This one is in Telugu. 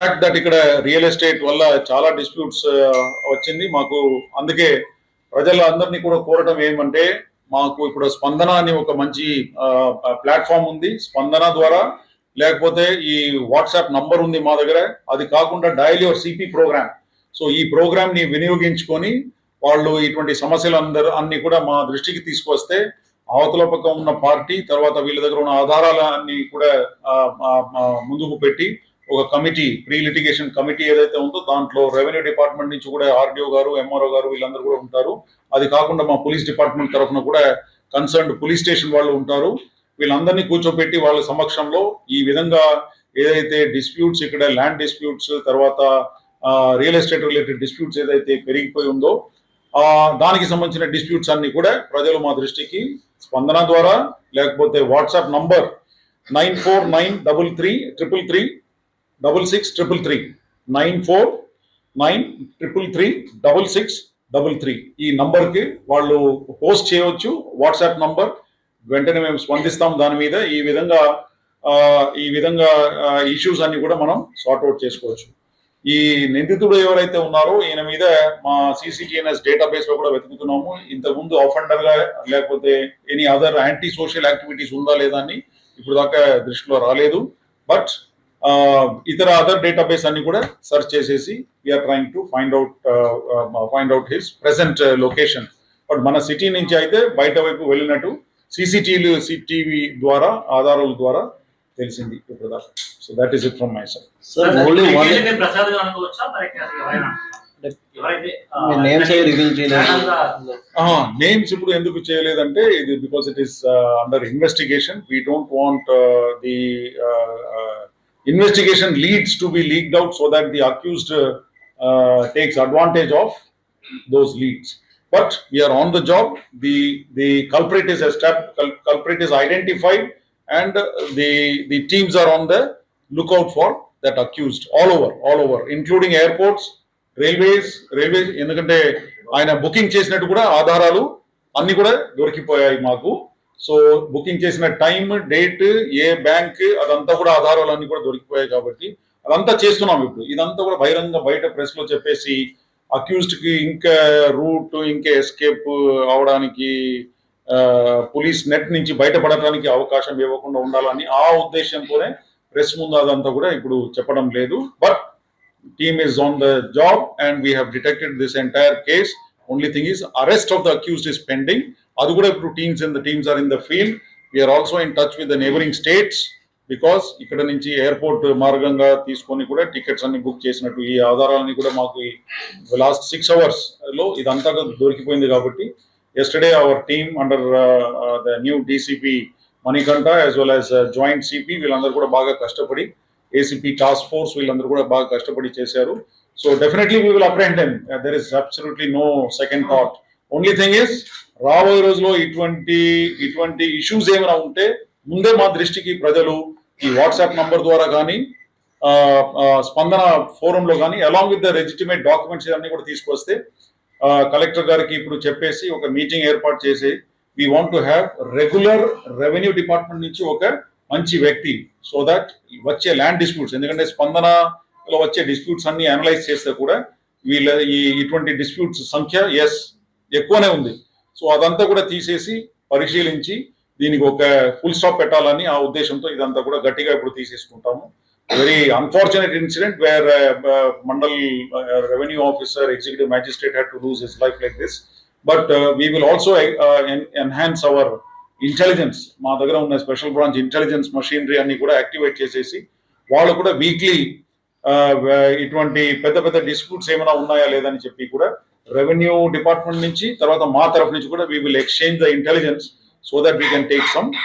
ఫ్యాక్ట్ దట్ ఇక్కడ రియల్ ఎస్టేట్ వల్ల చాలా డిస్ప్యూట్స్ uh, వచ్చింది. మాకు అందుకే ప్రజల అందరినీ కూడా కోరటం ఏమంటే మాకు ఇప్పుడు స్పందన అని ఒక మంచి uh, ప్లాట్ఫామ్ ఉంది. స్పందన ద్వారా లేకపోతే ఈ వాట్సాప్ నంబర్ ఉంది మా దగ్గర. అది కాకుండా daily your CP program so ఈ ప్రోగ్రామ్ని వినియోగించుకొని వాళ్ళు ఇటువంటి సమస్యలు అందరు అన్ని కూడా మా దృష్టికి తీసుకొస్తే అవతల పక్క ఉన్న పార్టీ తర్వాత వీళ్ళ దగ్గర ఉన్న ఆధారాలన్నీ కూడా uh, ముందుకు పెట్టి ఒక కమిటీ ప్రీ లిటిగేషన్ కమిటీ ఏదైతే ఉందో దాంట్లో రెవెన్యూ డిపార్ట్మెంట్ నుంచి కూడా ఆర్డీఓ గారు ఎంఆర్ఓ గారు వీళ్ళందరూ కూడా ఉంటారు. అది కాకుండా మా పోలీస్ డిపార్ట్మెంట్ తరఫున కూడా కన్సర్న్డ్ పోలీస్ స్టేషన్ వాళ్ళు ఉంటారు. వీళ్ళందరినీ కూర్చోబెట్టి వాళ్ళ సమక్షంలో ఈ విధంగా ఏదైతే డిస్ప్యూట్స్ ఇక్కడ ల్యాండ్ డిస్ప్యూట్స్ తర్వాత రియల్ ఎస్టేట్ రిలేటెడ్ డిస్ప్యూట్స్ ఏదైతే పెరిగిపోయి ఉందో దానికి సంబంధించిన డిస్ప్యూట్స్ అన్ని కూడా ప్రజలు మా దృష్టికి స్పందన ద్వారా లేకపోతే WhatsApp number nine four nine double three triple three double six triple three. Nine four nine triple three double six double three. ఈ నంబర్కి వాళ్ళు పోస్ట్ చేయవచ్చు. WhatsApp number. వెంటనే మేము స్పందిస్తాం దాని మీద. ఈ విధంగా ఈ విధంగా ఇష్యూస్ అన్ని కూడా మనం సార్ట్అవుట్ చేసుకోవచ్చు. ఈ నిందితుడు ఎవరైతే ఉన్నారో ఈయన మీద మా సిసిటిఎన్ఎస్ డేటాబేస్లో కూడా వెతుకుతున్నాము. ఇంతకుముందు అఫెండర్గా లేకపోతే any other anti social activities ఉందా లేదా అని ఇప్పుడు దాకా దృష్టిలో రాలేదు. బట్ ఇతర అదర్ డేటాబేస్ అన్ని కూడా సెర్చ్ చేసేసి we're trying to find out find out his present location but మన సిటీ నుంచి అయితే బయట వైపు వెళ్ళినట్టు సీసీటీవీ సిటీవీ ద్వారా ఆధారాల ద్వారా తెలిసింది ఇప్పుడు దాకా so that is it from my side sir only one names ఇప్పుడు ఎందుకు చేయలేదంటే ఇది because it is under investigation we don't want the investigation leads to be leaked out so that the accused takes advantage of those leads. But we are on the job. The the culprit is established. Culprit is identified, and uh, the the teams are on the lookout for that accused all over, all over, including airports, railways railway ఎందుకంటే ఆయన బుకింగ్ చేసినట్టు కూడా ఆధారాలు అన్ని కూడా దొరికిపోయాయి మాకు సో బుకింగ్ చేసిన టైం డేట్ ఏ బ్యాంక్ అదంతా కూడా ఆధారాలు కూడా దొరికిపోయాయి కాబట్టి అదంతా చేస్తున్నాం ఇప్పుడు. ఇదంతా కూడా బహిరంగ బయట ప్రెస్లో చెప్పేసి అక్యూజ్డ్కి ఇంకా రూట్ ఇంకా ఎస్కేప్ అవడానికి పోలీస్ నెట్ నుంచి బయటపడటానికి అవకాశం ఇవ్వకుండా ఉండాలని ఆ ఉద్దేశంతోనే ప్రెస్ ముందు అదంతా కూడా ఇప్పుడు చెప్పడం లేదు. But team is on the job and we have detected this entire case only thing is arrest of the accused is pending అది కూడా ఇప్పుడు teams in the teams are in the field we're also in touch with the neighbouring states because ఇక్కడ నుంచి ఎయిర్పోర్ట్ మార్గంగా తీసుకొని కూడా టికెట్స్ అన్ని బుక్ చేసినట్టు ఈ ఆధారాలని కూడా మాకు లాస్ట్ సిక్స్ అవర్స్లో ఇదంతా దొరికిపోయింది కాబట్టి yesterday our team under the new DCP Manikanta as well as joint CP వీళ్ళందరూ కూడా బాగా కష్టపడి ఏసీపీ టాస్క్ ఫోర్స్ వీళ్ళందరూ కూడా బాగా కష్టపడి చేశారు. So definitely we will apprehend them there is absolutely no second thought only thing is రాబోయే రోజులో ఇటువంటి ఇటువంటి ఇష్యూస్ ఏమైనా ఉంటే ముందే మా దృష్టికి ప్రజలు ఈ వాట్సాప్ నంబర్ ద్వారా కానీ స్పందన ఫోరంలో కానీ along with the legitimate documents ఇవన్నీ కూడా తీసుకొస్తే కలెక్టర్ గారికి ఇప్పుడు చెప్పేసి ఒక మీటింగ్ ఏర్పాటు చేసి we want to have regular revenue department నుంచి ఒక మంచి వ్యక్తి. సో దట్ వచ్చే ల్యాండ్ డిస్ప్యూట్స్ ఎందుకంటే స్పందన లో వచ్చే డిస్ప్యూట్స్ అన్ని అనలైజ్ చేస్తే కూడా వీళ్ళ ఈ ఇటువంటి డిస్ప్యూట్స్ సంఖ్య ఎస్ ఎక్కువనే ఉంది. సో అదంతా కూడా తీసేసి పరిశీలించి దీనికి ఒక ఫుల్ స్టాప్ పెట్టాలని ఆ ఉద్దేశంతో ఇదంతా కూడా గట్టిగా ఇప్పుడు తీసేసుకుంటాము. Very unfortunate incident where mandal revenue officer executive magistrate had to lose his life like this but we will also enhance our intelligence మా దగ్గర ఉన్న స్పెషల్ బ్రాంచ్ ఇంటెలిజెన్స్ మషీనరీ అన్ని కూడా యాక్టివేట్ చేసేసి వాళ్ళు కూడా వీక్లీ ఇటువంటి పెద్ద పెద్ద డిస్ప్యూట్స్ ఏమైనా ఉన్నాయా లేదని చెప్పి కూడా రెవెన్యూ డిపార్ట్మెంట్ నుంచి తర్వాత మా తరఫు నుంచి కూడా we will exchange the intelligence so that we can take some